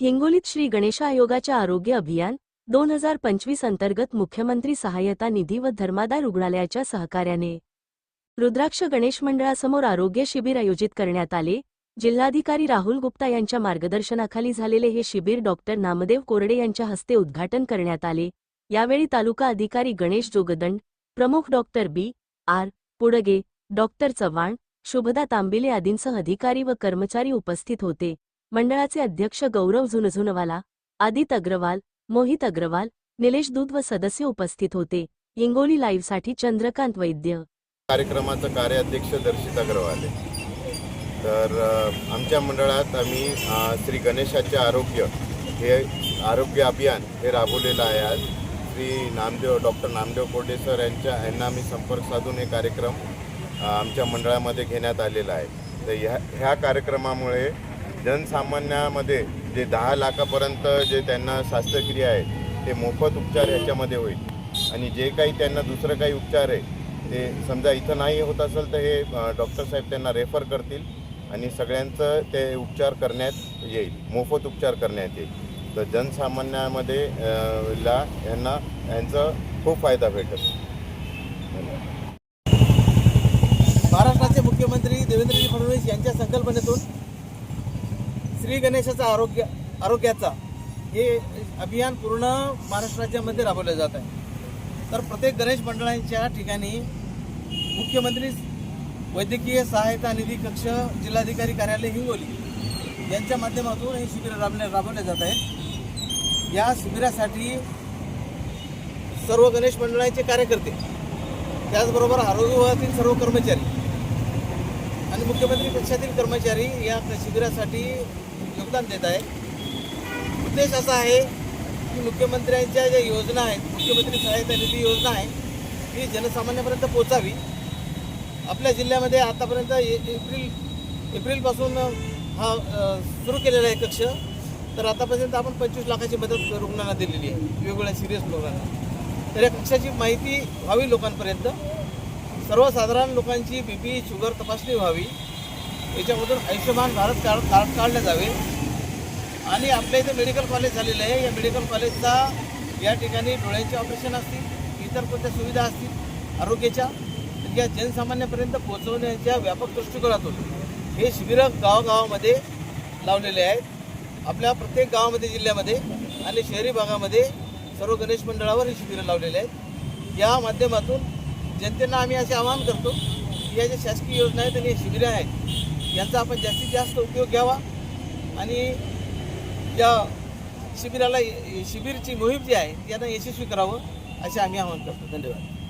हिंगोलीत श्री गणेश आयोगाच्या आरोग्य अभियान दोन हजार पंचवीस अंतर्गत मुख्यमंत्री सहाय्यता निधी व धर्मादाय रुग्णालयाच्या सहकार्याने रुद्राक्ष गणेश मंडळासमोर आरोग्य शिबिर आयोजित करण्यात आले. जिल्हाधिकारी राहुल गुप्ता यांच्या मार्गदर्शनाखाली झालेले हे शिबिर डॉक्टर नामदेव कोरडे यांच्या हस्ते उद्घाटन करण्यात आले. यावेळी तालुका अधिकारी गणेश जोगदंड प्रमुख doctor B. R. Pudge doctor Chavan Shubhada Tambile आदींसह अधिकारी व कर्मचारी उपस्थित होते. मंडळाचे अध्यक्ष गौरव झुनझुनवाला आदित अग्रवाल मोहित अग्रवाल निलेश दूध व सदस्य उपस्थित होते. हिंगोली लाईव्हसाठी चंद्रकांत वैद्य. कार्यक्रमाचं कार्याध्यक्ष दर्शित अग्रवाल आहे तर आमच्या मंडळात आम्ही श्री गणेशाचे आरोग्य हे आरोग्य अभियान हे राबवलेलं आहे आज. श्री नामदेव डॉक्टर नामदेव कोडे सर यांच्या यांना आम्ही संपर्क साधून हे कार्यक्रम आमच्या मंडळामध्ये घेण्यात आलेला आहे. तर ह्या ह्या कार्यक्रमामुळे जनसामान्यामध्ये जे दहा लाखापर्यंत जे त्यांना शस्त्रक्रिया आहे ते मोफत उपचार ह्याच्यामध्ये होईल. आणि जे काही त्यांना दुसरं काही उपचार आहे ते समजा इथं नाही होत असेल तर हे डॉक्टर साहेब त्यांना रेफर करतील आणि सगळ्यांचं ते उपचार करण्यात येईल मोफत उपचार करण्यात येईल. तर जनसामान्यामध्ये ला यांना यांचा खूप फायदा भेटेल. महाराष्ट्राचे मुख्यमंत्री देवेंद्रजी फडणवीस यांच्या संकल्पनेतून श्री गणेशाचा आरोग्य आरोग्याचा हे अभियान पूर्ण महाराष्ट्र राज्यामध्ये राबवलं जात आहे. तर प्रत्येक गणेश मंडळांच्या ठिकाणी मुख्यमंत्री वैद्यकीय सहायता निधी कक्ष जिल्हाधिकारी कार्यालय हिंगोली यांच्या माध्यमातून हे शिबिर राबवले राबवले जात आहे या शिबिरासाठी सर्व गणेश मंडळांचे कार्यकर्ते त्याचबरोबर आरोग्य विभागातील सर्व कर्मचारी आणि मुख्यमंत्री कक्षातील कर्मचारी या शिबिरासाठी योगदान देत आहे. उद्देश असा आहे की मुख्यमंत्र्यांच्या ज्या योजना आहेत मुख्यमंत्री सहायता निधी योजना आहे ही जनसामान्यापर्यंत पोचावी आपल्या जिल्ह्यामध्ये आतापर्यंत ए- एप्रिल एप्रिलपासून हा सुरू केलेला आहे कक्ष. तर आतापर्यंत आपण पंचवीस लाखाची मदत रुग्णांना दिलेली आहे वेगवेगळ्या सिरियस रुग्णांना तर या कक्षाची माहिती व्हावी लोकांपर्यंत. सर्वसाधारण लोकांची बी पी शुगर तपासणी व्हावी. याच्यामधून आयुष्यमान भारत कार्ड कार्ड काढले जावे. आणि आपल्या इथे मेडिकल कॉलेज झालेलं आहे. या मेडिकल कॉलेजचा या ठिकाणी डोळ्यांचे ऑपरेशन असतील इतर कोणत्या सुविधा असतील आरोग्याच्या म्हणजे या जनसामान्यापर्यंत पोहोचवण्याच्या व्यापक दृष्टिकोनातून हे शिबिरं गावागावामध्ये लावलेले आहेत. आपल्या प्रत्येक गावामध्ये जिल्ह्यामध्ये आणि शहरी भागामध्ये सर्व गणेश मंडळावर ही शिबिरं लावलेली आहेत. या माध्यमातून जनतेला आम्ही असे आवाहन करतो की या ज्या शासकीय योजना आहेत आणि शिबिरं आहेत यांचा आपण जास्तीत जास्त उपयोग घ्यावा. आणि या शिबिराला शिबिरची मोहीम जी आहे यांना यशस्वी करावं असे आम्ही आवाहन करतो. धन्यवाद.